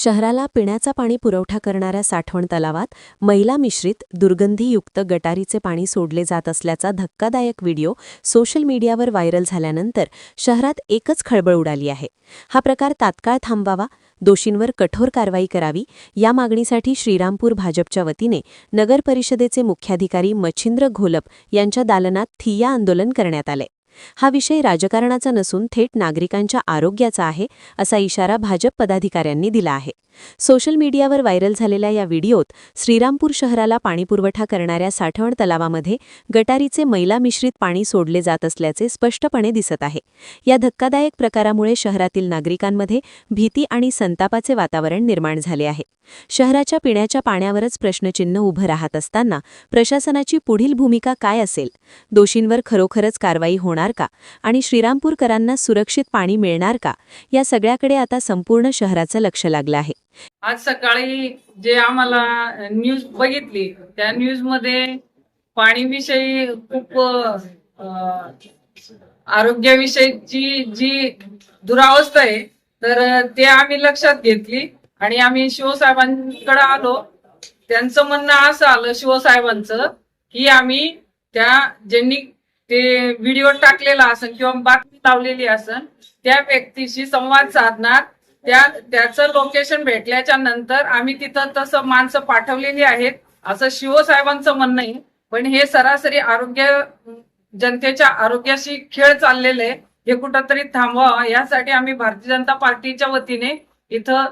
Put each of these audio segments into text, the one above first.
शहराला पिण्याचा पाणी पुरवठा करणाऱ्या साठवण तलावात महिला मिश्रित दुर्गंधीयुक्त गटारीचे पाणी सोडले जात असल्याचा धक्कादायक व्हिडिओ सोशल मीडियावर व्हायरल झाल्यानंतर शहरात एकच खळबळ उडाली आहे. हा प्रकार तात्काळ थांबवावा दोषींवर कठोर कारवाई करावी या मागणीसाठी श्रीरामपूर भाजपच्या वतीने नगर परिषदेचे मुख्याधिकारी मच्छिंद्र घोलप यांच्या दालनात थिय्या आंदोलन करण्यात आले. हा विषय राजकारणाचा नसून थेट नागरिकांच्या आरोग्याचा आहे असा इशारा भाजप पदाधिकाऱ्यांनी दिला आहे. सोशल मीडियावर व्हायरल झालेल्या या व्हिडिओत श्रीरामपूर शहराला पाणीपुरवठा करणाऱ्या साठवण तलावामध्ये गटारीचे मैला मिश्रित पाणी सोडले जात असल्याचे स्पष्टपणे दिसत आहे. या धक्कादायक प्रकारामुळे शहरातील नागरिकांमध्ये भीती आणि संतापाचे वातावरण निर्माण झाले आहे. शहराच्या पिण्याच्या पाण्यावरच प्रश्नचिन्ह उभं राहत असताना प्रशासनाची पुढील भूमिका काय असेल? दोषींवर खरोखरच कारवाई होणार का? आणि श्रीरामपूरकरांना सुरक्षित पाणी मिळणार का? या सगळ्याकडे आता संपूर्ण शहराचं लक्ष लागलं आहे. आज सकाळी जे आम्हाला न्यूज बघितली त्या न्यूजमध्ये पाणीविषयी खूप आरोग्याविषयीची जी दुरावस्था आहे तर ते आम्ही लक्षात घेतली आणि आम्ही शिवसाहेबांकडे आलो. त्यांचं म्हणणं असं आलं शिवसाहेबांचं की आम्ही त्या ज्यांनी ते व्हिडिओ टाकलेला असेल किंवा बातमी लावलेली असेल त्या व्यक्तीशी संवाद साधणार. त्या त्याचं लोकेशन भेटल्याच्या नंतर आम्ही तिथं तसं माणसं पाठवलेली आहेत. असं शिवसाहेबांचं म्हणणं आहे. पण हे सरासरी आरोग्य जनतेच्या आरोग्याशी खेळ चाललेले आहे. हे कुठंतरी थांबवावं. यासाठी आम्ही भारतीय जनता पार्टीच्या वतीने इथं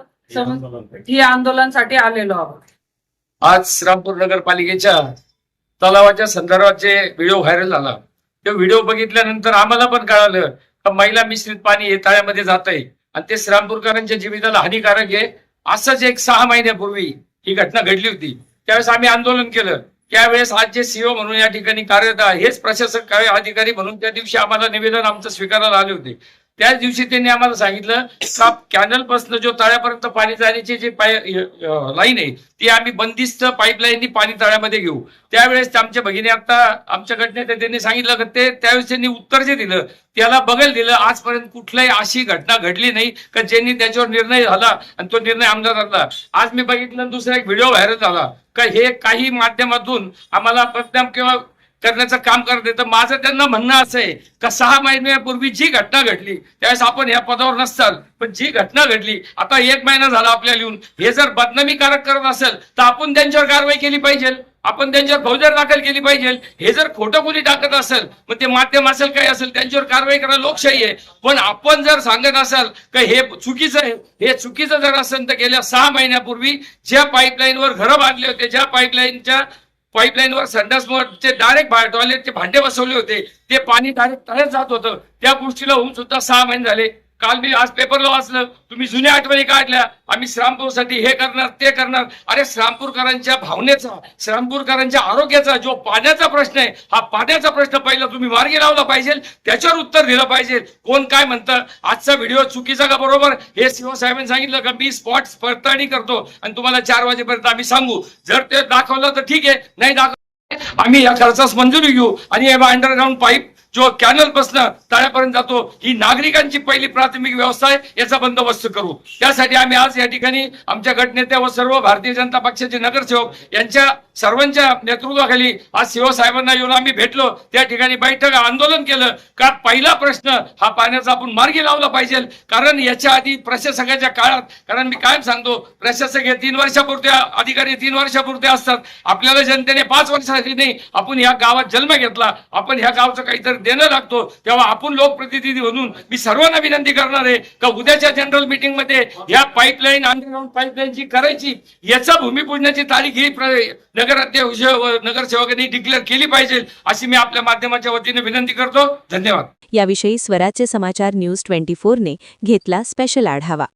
ही आंदोलनासाठी आलेलो आहोत. आज श्रीरामपूर नगरपालिकेच्या तलावाच्या संदर्भाचे व्हिडिओ व्हायरल झाला तो व्हिडिओ बघितल्यानंतर आम्हाला पण कळालं का महिला मिश्रित पाणी हे तळ्यामध्ये जात आहे आणि ते श्रीरामपूरकरांच्या जीविताला हानिकारक आहे. असंच एक सहा महिन्यापूर्वी ही घटना घडली होती. त्यावेळेस आम्ही आंदोलन केलं. त्यावेळेस आज जे सीओ म्हणून या ठिकाणी कार्यरत आहे हेच प्रशासक काय अधिकारी म्हणून त्या दिवशी आम्हाला निवेदन आमचं स्वीकारायला आले होते. त्याच दिवशी त्यांनी आम्हाला सांगितलं का कॅनलपासून जो तळ्यापर्यंत पाणी जाण्याची जी पाय लाईन आहे ती आम्ही बंदिस्त पाईपलाईननी पाणी तळ्यामध्ये घेऊ. त्यावेळेस आमच्या भगिनी आता आमच्या घटनेत त्यांनी सांगितलं की ते त्यावेळेस त्यांनी उत्तर जे दिलं त्याला बघायला दिलं आजपर्यंत कुठलाही अशी घटना घडली नाही का ज्यांनी त्याच्यावर निर्णय झाला आणि तो निर्णय आमदारातला आज मी बघितलं दुसरा एक व्हिडिओ व्हायरल झाला का हे काही माध्यमातून आम्हाला बदनाम किंवा करण्याचं काम करते तर माझं त्यांना म्हणणं असं आहे का सहा महिन्यापूर्वी जी घटना घडली त्यावेळेस आपण या पदावर नसताल पण जी घटना घडली आता एक महिना झाला आपल्याला येऊन. हे जर बदनामीकारक करत असेल तर आपण त्यांच्यावर कारवाई केली पाहिजे. आपण त्यांच्यावर फौजदार दाखल केली पाहिजे. हे जर खोटं कुणी टाकत असेल मग ते माध्यम असेल काय असेल त्यांच्यावर कारवाई करा लोकशाही आहे. पण आपण जर सांगत असाल का हे चुकीचं आहे हे चुकीचं जर असेल तर गेल्या सहा महिन्यापूर्वी ज्या पाईपलाईनवर घरं बांधले होते ज्या पाईपलाईनच्या पाईपलाईनवर संडासमोरचे चे डायरेक्ट टॉयलेटचे भांडे बसवले होते ते पाणी डायरेक्ट तळ्यात जात होतं. त्या गोष्टीला होऊन सुद्धा सहा महिने झाले. काल मी आज पेपरला वाचलं तुम्ही जुन्या आठवणी काढल्या. आम्ही श्रामपूरसाठी हे करणार ते करणार. अरे श्रामपूरकरांच्या भावनेचा श्रामपूरकरांच्या आरोग्याचा जो पाण्याचा प्रश्न आहे हा पाण्याचा प्रश्न पहिला तुम्ही मार्गी लावला पाहिजे त्याच्यावर उत्तर दिलं पाहिजे. कोण काय म्हणतं? आजचा व्हिडिओ चुकीचा का बरोबर? हे शिवसाहेबांनी सांगितलं का मी स्पॉट पडताळणी करतो आणि तुम्हाला चार वाजेपर्यंत आम्ही सांगू. जर ते दाखवलं तर ठीक आहे नाही दाखव आम्ही या खर्चास मंजुरी घेऊ आणि अंडरग्राऊंड पाईप जो कॅनल बसणं तळ्यापर्यंत जातो ही नागरिकांची पहिली प्राथमिक व्यवस्था आहे याचा बंदोबस्त करू. त्यासाठी आम्ही आज या ठिकाणी आमच्या गटनेत्या व सर्व भारतीय जनता पक्षाचे नगरसेवक यांच्या सर्वांच्या नेतृत्वाखाली आज शिवसाहेबांना येऊन आम्ही भेटलो. त्या ठिकाणी बैठक आंदोलन केलं. का पहिला प्रश्न हा पाण्याचा आपण मार्गी लावला पाहिजे. कारण याच्या आधी प्रशासकाच्या काळात कारण मी कायम सांगतो प्रशासक हे तीन वर्षापुरते अधिकारी तीन वर्षापुरते असतात. आपल्याला जनतेने पाच वर्षासाठी नाही आपण ह्या गावात जन्म घेतला. आपण ह्या गावचं काहीतरी देणं लागतो तेव्हा आपण लोकप्रतिनिधी म्हणून मी सर्वांना विनंती करणार आहे का उद्याच्या जनरल मीटिंगमध्ये या पाईपलाईन अंडरग्राऊंड पाईपलाईन जी करायची याचा भूमिपूजनाची तारीख ही प्र- नगराध्यक्ष नगरसेवकांनी डिक्लेअर केली पाहिजे अशी मी आपल्या माध्यमाच्या वतीने विनंती करतो. धन्यवाद. याविषयी स्वराज्य समाचार न्यूज ट्वेंटी फोरने घेतला स्पेशल आढावा.